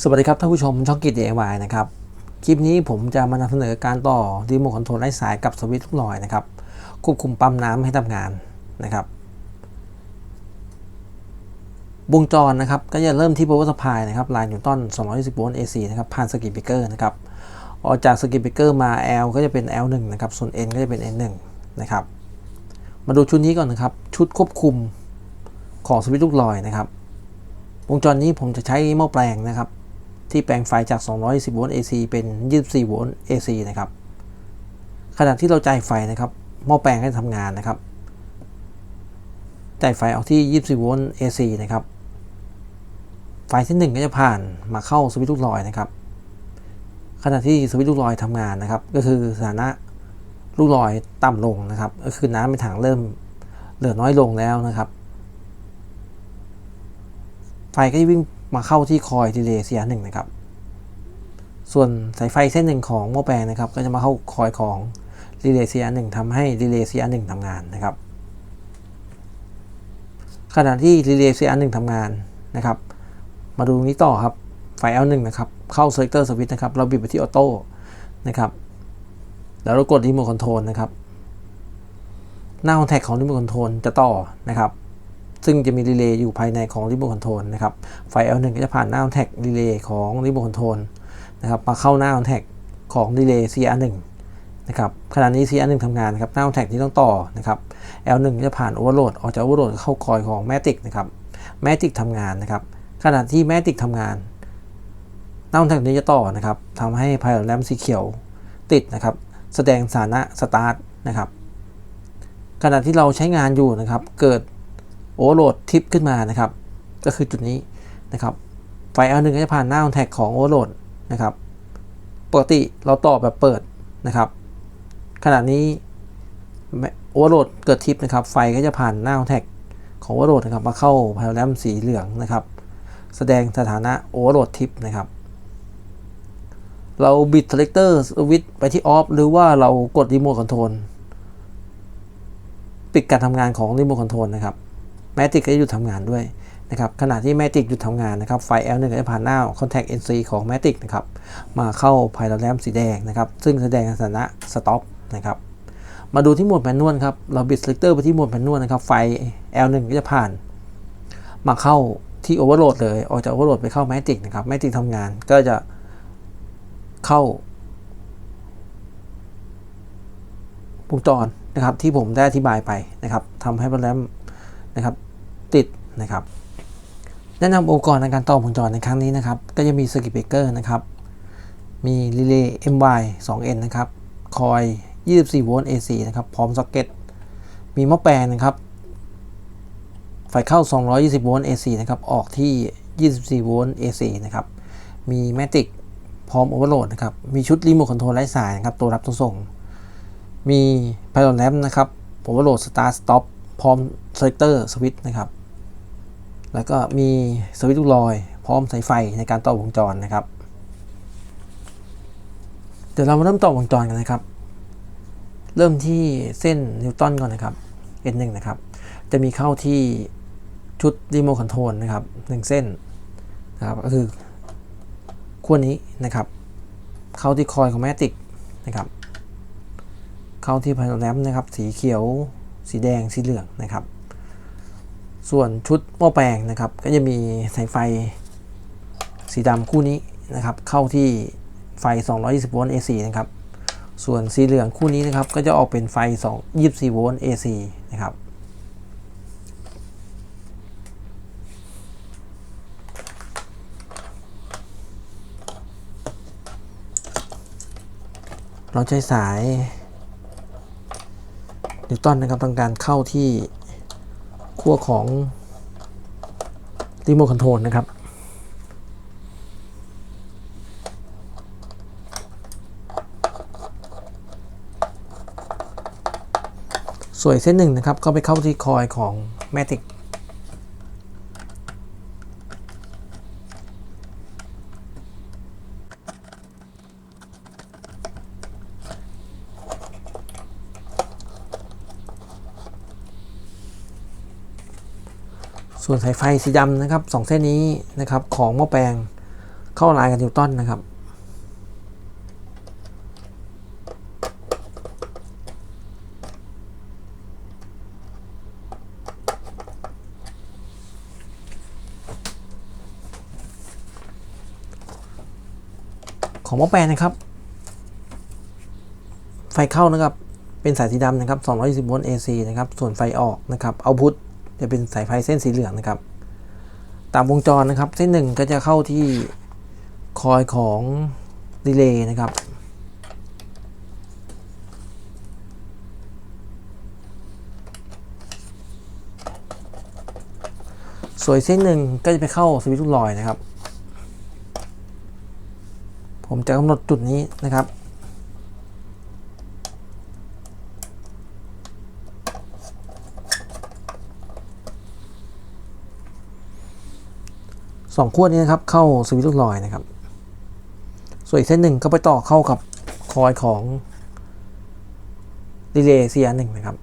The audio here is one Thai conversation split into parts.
สวัสดีครับท่านผู้ชมช่องกิจ DIY นะครับ คลิปนี้ผมจะมานำเสนอการต่อรีโมทคอนโทรลไร้สายกับสวิตช์ลูกลอยนะครับควบคุมปั๊มน้ำให้ทำงานนะครับวงจรนะครับก็จะเริ่มที่ power supply นะครับลายนิวตัน220โวลต์ AC นะครับผ่านสกิปเบรกเกอร์นะครับออกจากสกิปเบเกอร์มา L ก็จะเป็น L1 นะครับส่วน N ก็จะเป็น N1 นะครับมาดูชุดนี้ก่อนนะครับ ชุดควบคุมของสวิตช์ลูกลอยนะครับ วงจรนี้ผมจะใช้หม้อแปลงนะครับ ที่แปลงไฟจาก 210โวลต์ AC เป็น 24โวลต์ AC นะครับ ขณะที่เราจ่ายไฟนะครับ หม้อแปลงให้ทำงานนะครับ จ่ายไฟออกที่ 24โวลต์ AC นะครับ ไฟที่ 1 ก็จะผ่านมาเข้าสวิตช์ลูกลอยนะครับ ขณะที่สวิตช์ลูกลอยทำงานนะครับ ก็คือสถานะลูกลอยต่ำลงนะครับ ก็คือน้ำในถังเริ่มเหลือน้อยลงแล้วนะครับ ไฟก็จะวิ่ง มาเข้าที่คอยดีเลย์เสียหนึ่งนะครับ ส่วนสายไฟเส้นหนึ่งของหม้อแปลงนะครับ ก็จะมาเข้าคอยของดีเลย์เสียหนึ่งทำให้ดีเลย์เสียหนึ่งทำงานนะครับ ขณะที่ดีเลย์เสียหนึ่งทำงานนะครับ มาดูนี้ต่อครับไฟ L1 นะครับ เข้า selector switch นะครับ เราบิดไปที่ออโต้นะครับ แล้วเรากดรีโมทคอนโทรลนะครับ หน้าคอนแทคของรีโมทคอนโทรลจะต่อนะครับ ซึ่งจะมีรีเลย์อยู่ภายในของรีโมคอนโทรลนะครับ ไฟ L1 ก็จะผ่านหน้าคอนแทครีเลย์ของรีโมคอนโทรลนะครับ มาเข้าหน้าคอนแทคของรีเลย์ CR1 นะครับ ขณะนี้ CR1 ทำงานนะครับ หน้าคอนแทคที่ต้องต่อนะครับ L1 ก็จะผ่านโอเวอร์โหลด ออกจากโอเวอร์โหลดเข้าคอยของแมติกนะครับ แมติกทำงานนะครับ ขณะที่แมติกทำงาน หน้าคอนแทคนี้จะต่อนะครับทำให้ไพลอตแลมสีเขียวติดนะครับ แสดงสถานะสตาร์ทนะครับขณะที่เราใช้งานอยู่นะครับ เกิด โอเวอร์โหลดทิปขึ้นมานะครับ ก็คือจุดนี้นะครับ ไฟ L1 ก็จะผ่านหน้าคอนแทคของโอเวอร์โหลดนะครับ ปกติเราต่อแบบเปิดนะครับ ขณะนี้โอเวอร์โหลดเกิดทิปนะครับ ไฟก็จะผ่านหน้าคอนแทคของโอเวอร์โหลดนะครับ มาเข้าไพลอตแลมสีเหลืองนะครับ แสดงสถานะโอเวอร์โหลดทิปนะครับ เราบิด selector switch ไปที่ off หรือว่าเรากด remote control ปิดการทำงานของ remote control นะครับ แมติกก็จะหยุดทำงานด้วยนะครับขณะที่แมติกหยุดทำงานนะครับไฟ L1 ก็จะผ่านหน้า contact NC ของแมติกนะครับมาเข้าไพลอตแลมสีแดงนะครับซึ่งแสดงสถานะ stop นะครับมาดูที่หมดแมนนวลครับเราบิด selector ไปที่หมดแมนนวลนะครับไฟ L1 ก็จะผ่าน มาเข้าที่ overload เลย ออกจาก overload ไปเข้าแมติกนะครับแมติกทำงานก็จะเข้า วงจรนะครับที่ผมได้อธิบายไปนะครับทำให้โปรแกรม นะครับติดนะครับแนะนำอุปกรณ์ในการต่อวงจรในครั้งนี้นะครับ ก็จะมีสกิปเบรกเกอร์นะครับ มีรีเลย์ MY 2N นะครับ คอย 24 โวลต์ AC นะครับ พร้อมซ็อกเก็ต มีหม้อแปลงนะครับ ไฟเข้า 220 โวลต์ AC นะครับ ออกที่ 24 โวลต์ AC นะครับ มีแมติกพร้อมโอเวอร์โหลดนะครับ มีชุดรีโมทคอนโทรลไร้สายนะครับ ตัวรับตัวส่ง มีไพลอนแลมนะครับโอเวอร์โหลดสตาร์สต็อปพร้อม เซเลคเตอร์สวิตช์นะครับ แล้วก็มีสวิตช์ลูกลอย พร้อมสายไฟในการต่อวงจรนะครับ เดี๋ยวเรามาเริ่มต่อวงจรกันนะครับ เริ่มที่เส้นนิวตันก่อนนะครับ N1 นะครับ จะมีเข้าที่ชุดรีโมทคอนโทรลนะครับหนึ่งเส้นนะครับ ก็คือขั้วนี้นะครับ เข้าที่คอยของแมติกนะครับ เข้าที่ไพโลแรมนะครับ สีเขียว สีแดง สีเหลืองนะครับ ส่วนชุดหม้อแปลงนะครับ ก็จะมีสายไฟสีดำคู่นี้นะครับ เข้าที่ไฟ 220 โวลต์ AC นะครับ ส่วนสีเหลืองคู่นี้นะครับ ก็จะออกเป็นไฟ 2 24 โวลต์ AC นะครับ เราใช้สายนิวตันนะครับต้องการเข้าที่ ขั้วของรีโมทคอนโทรลนะครับ ส่วนเส้นหนึ่งนะครับ ก็ไปเข้าที่คอยของแมติก ส่วนสายไฟสีดำนะครับสองเส้นนี้นะครับของหม้อแปลงเข้าลน์กับนิวตันนะครับ ของหม้อแปลนนะครับ ไฟเข้านะครับเป็นสายสีดำนะครับ220โวลต์ AC นะครับ ส่วนไฟออกนะครับเอาพุท จะเป็นสายไฟเส้นสีเหลืองนะครับ ตามวงจรนะครับ เส้นหนึ่งก็จะเข้าที่คอยของรีเลย์นะครับ ส่วนเส้นหนึ่งก็จะไปเข้าสวิตช์ลูกลอยนะครับ ผมจะกำหนดจุดนี้นะครับ สองขั้วนี้นะครับเข้าสวิตช์ลูกลอยนะครับ ส่วนอีกเส้นหนึ่งก็ไปต่อเข้ากับคอยของรีเลย์เซียหนึ่งนะครับ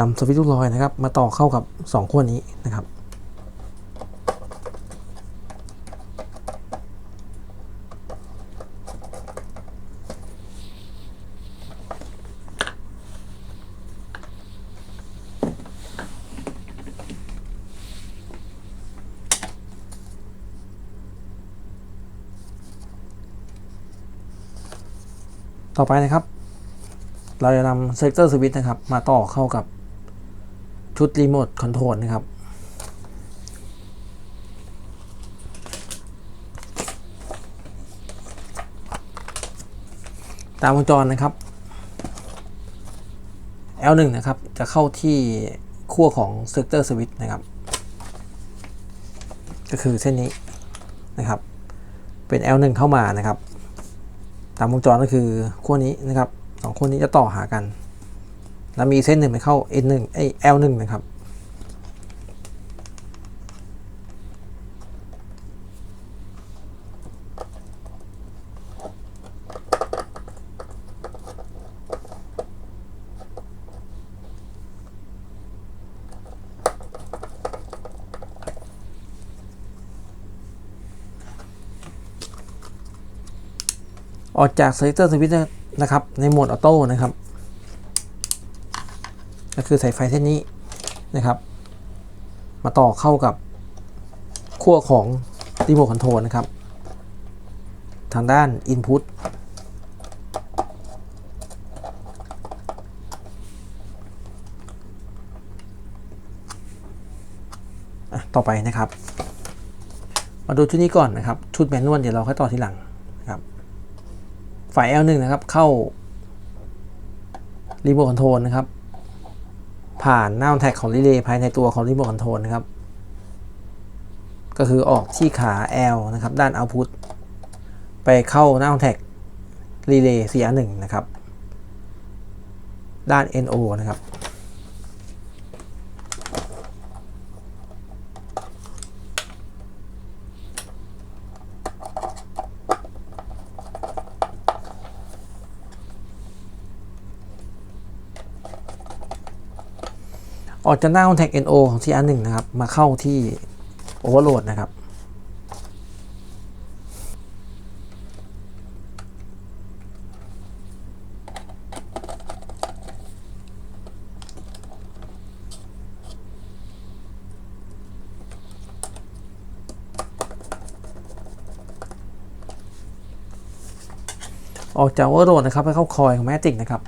นำสวิตช์ลูกลอยนะครับ มาต่อเข้ากับ 2 ขั้วนี้นะครับ ต่อไปนะครับ เราจะนำเซกเตอร์สวิตช์นะครับ มาต่อเข้ากับ ชุดรีโมทคอนโทรลนะครับ ตามวงจรนะครับ L1 นะครับ จะเข้าที่ขั้วของเซกเตอร์สวิตนะครับ ก็คือเส้นนี้นะครับ เป็น L1 เข้ามานะครับ ตามวงจรก็คือขั้วนี้นะครับสองขั้วนี้จะต่อหากัน แล้วมีเส้นหนึ่งไปเข้า N1 ไอ้ L1 นะครับออกจากเซกเตอร์สวิตช์นะครับ ในโหมดออโต้นะครับ ก็คือสายไฟเส้นนี้นะครับ มาต่อเข้ากับขั้วของรีโมทคอนโทรลนะครับ ทางด้าน Input ต่อไปนะครับ มาดูชุดนี้ก่อนนะครับ ชุดแมนนวลเดี๋ยวเราค่อยต่อทีหลังนะครับฝ่าย L1 นะครับเข้ารีโมทคอนโทรลนะครับ ผ่านหน้าแท็กของรีเลย์ภายในตัวของรีโมทคอนโทรลนะครับ ก็คือออกที่ขา L นะครับ ด้านเอาพุทไปเข้าหน้าแท็กรีเลย์ CR1 นะครับ ด้าน NO นะครับ ออกจากหน้า contact NO ของ CR1 นะครับ มาเข้าที่ overload นะครับ ออกจาก overload นะครับ ไปเข้าคอยของ Matic นะครับ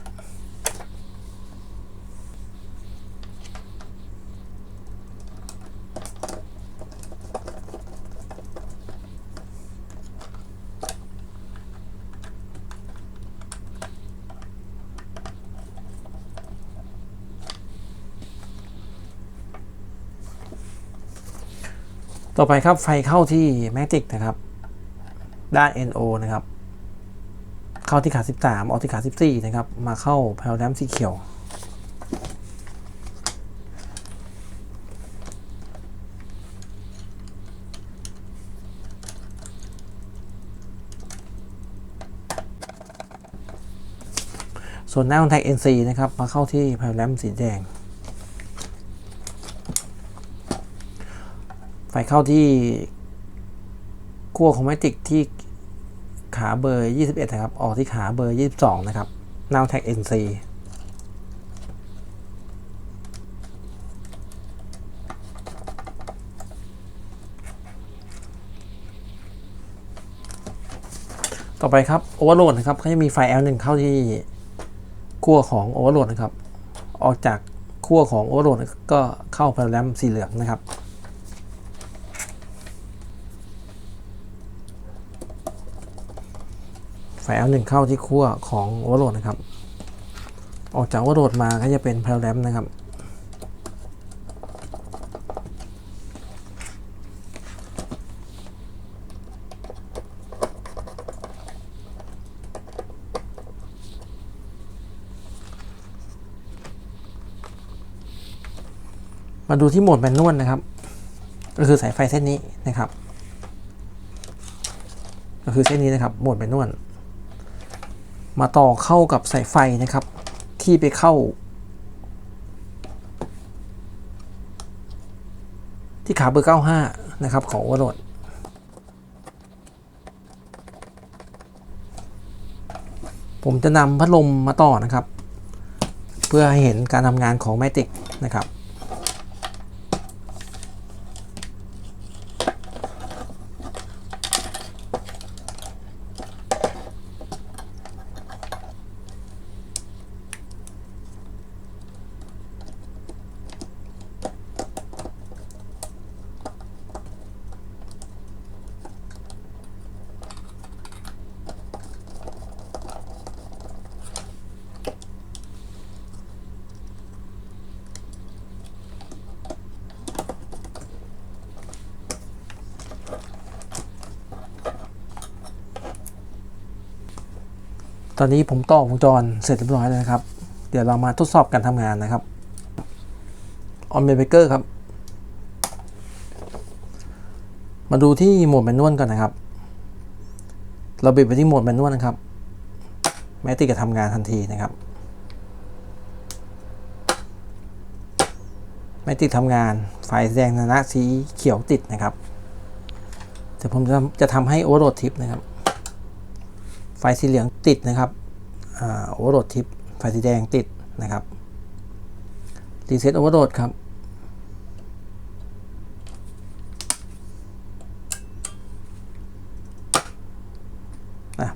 ต่อไปครับไฟเข้าที่ Matic นะครับ ด้าน NO นะครับ เข้าที่ขา 13 ออกที่ขา 14 นะครับ มาเข้าแพลแรมสีเขียว ส่วนหน้าของแท็ก NC นะครับ มาเข้าที่แพลแรมสีแดง ไฟเข้าที่ขั้วของแมติกที่ขาเบอร์ 21 นะครับ ออกที่ขาเบอร์ 22 นะครับน้าแท็ก NC ต่อไปครับโอเวอร์โหลดนะครับเขาจะมีไฟ L1 เข้าที่ขั้วของโอเวอร์โหลดนะครับ ออกจากขั้วของโอเวอร์โหลดก็เข้าแพลแรมสีเหลืองนะครับ ไฟ L1 เข้าที่ขั้วของโอเวอร์โหลดนะครับ ออกจากโอเวอร์โหลดมาก็จะเป็นแพลแรมนะครับ มาดูที่โหมดแมนนวลนะครับ ก็คือสายไฟเส้นนี้นะครับ ก็คือเส้นนี้นะครับโหมดแมนนวล มาต่อเข้ากับสายไฟนะครับ ที่ไปเข้า ที่ขาเบอร์ 95 นะครับ ของโอเวอร์โหลดผมจะนำพัดลมมาต่อนะครับ เพื่อให้เห็นการทำงานของแมติกนะครับ ตอนนี้ผมต่อวงจรเสร็จเรียบร้อยแล้วนะครับ เดี๋ยวเรามาทดสอบการทำงานนะครับออนเบเบเกอร์ครับ มาดูที่โหมดแมนนวลก่อนนะครับ เราบิดไปที่โหมดแมนนวลนะครับ แมติกจะทำงานทันทีนะครับ แมติกทำงาน ไฟแดงนะนะสีเขียวติดนะครับเดี๋ยวผมจะจะทำให้โอเวอร์โหลดทิปนะครับ ไฟสีเหลืองติดนะครับโอเวอร์โหลดทิปไฟสีแดงติดนะครับรีเซ็ตโอเวอร์โหลดครับ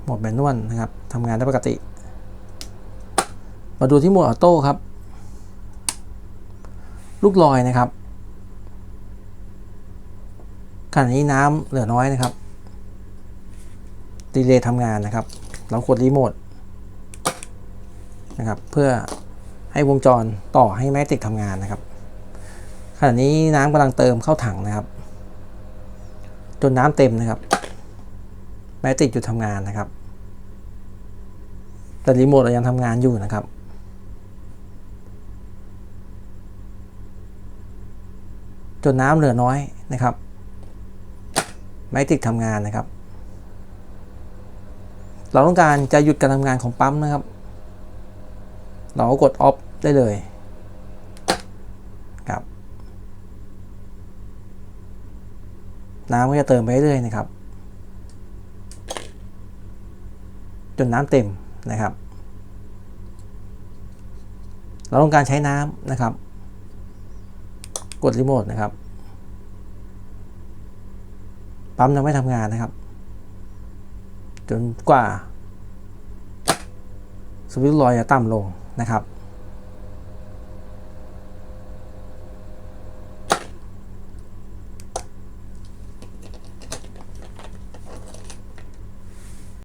โหมดแมนนวลนะครับทำงานได้ปกติ มาดูที่โหมดออโต้ครับ ลูกลอยนะครับขณะนี้น้ำเหลือน้อยนะครับ ดีเลย์ทำงานนะครับ เรากดรีโมทนะครับเพื่อให้วงจรต่อให้แมกติกทำงานนะครับขณะนี้น้ำกำลังเติมเข้าถังนะครับ จนน้ำเต็มนะครับ แมกติกหยุดทำงานนะครับ แต่รีโมทเรายังทำงานอยู่นะครับจนน้ำเหลือน้อยนะครับ แมกติกทำงานนะครับ เราต้องการจะหยุดการทำงานของปั๊มนะครับ เราก็กดออฟได้เลยครับ น้ำก็จะเติมไปเรื่อยๆนะครับ จนน้ำเต็มนะครับ เราต้องการใช้น้ำนะครับ กดรีโมทนะครับ ปั๊มยังไม่ทำงานนะครับ จนกว่าสวิตช์ลอยจะต่ำลงนะครับ